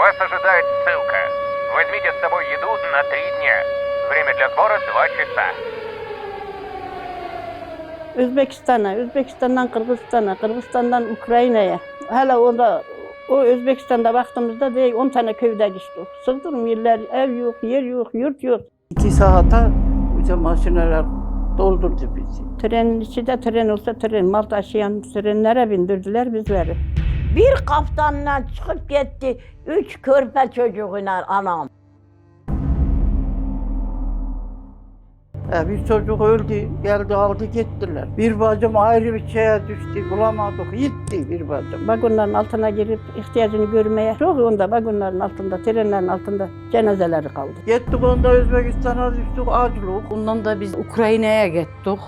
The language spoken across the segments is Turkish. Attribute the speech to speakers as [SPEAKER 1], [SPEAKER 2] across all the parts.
[SPEAKER 1] Вас ожидает ссылка. Возьмите с собой еду на три дня. Время для сбора два часа.
[SPEAKER 2] Özbekistan'a, Özbekistan'dan Kırgızistan'a, Kırgızistan'dan Ukrayna'ya. Hala orada o Özbekistan'da baktığımızda değil 10 tane köyde geçtik. Sığdırım yerler, ev yok, yer yok, yurt yok.
[SPEAKER 3] İki saate bize makineler doldurdu bizi.
[SPEAKER 2] Trenin içi de tren olsa tren, mal taşıyan trenlere bindirdiler bizleri.
[SPEAKER 4] Bir kaftanla çıkıp gitti. Üç körpe çocuğuyla anam.
[SPEAKER 3] E, bir çocuk öldü, geldi aldı gittiler. Bir bacım ayrı bir şeye düştü, bulamadık, gitti bir bacım.
[SPEAKER 2] Vagonların altına girip ihtiyacını görmeye çok onda vagonların altında, trenlerin altında cenazeleri kaldı.
[SPEAKER 3] Gittik onda Özbekistan'a düştük, acılık.
[SPEAKER 5] Ondan da biz Ukrayna'ya gittik.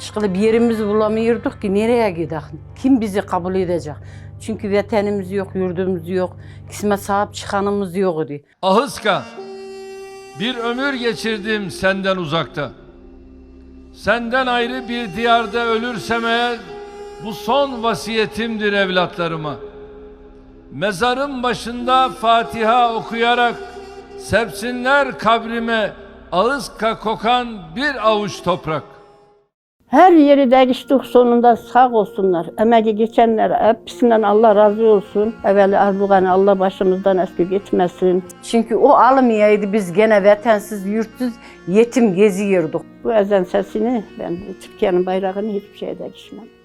[SPEAKER 5] Çıkılı bir yerimizi bulamıyorduk ki nereye gidelim? Kim bizi kabul edecek? Çünkü vatanımız yok, yurdumuz yok. Kisme sahip çıkanımız yok idi.
[SPEAKER 6] Ahıska, bir ömür geçirdim senden uzakta. Senden ayrı bir diyarda ölürsem eğer, bu son vasiyetimdir evlatlarıma. Mezarın başında Fatiha okuyarak, sepsinler kabrime ağızka kokan bir avuç toprak.
[SPEAKER 2] Her yeri değiştik sonunda sağ olsunlar. Emeği geçenlere hepsinden Allah razı olsun. Evveli Erdoğan Allah başımızdan eski gitmesin.
[SPEAKER 5] Çünkü o almayaydı biz gene vatansız, yurtsuz, yetim geziyorduk.
[SPEAKER 2] Bu ezan sesini ben Türkiye'nin bayrağını hiçbir şeyde geçmem.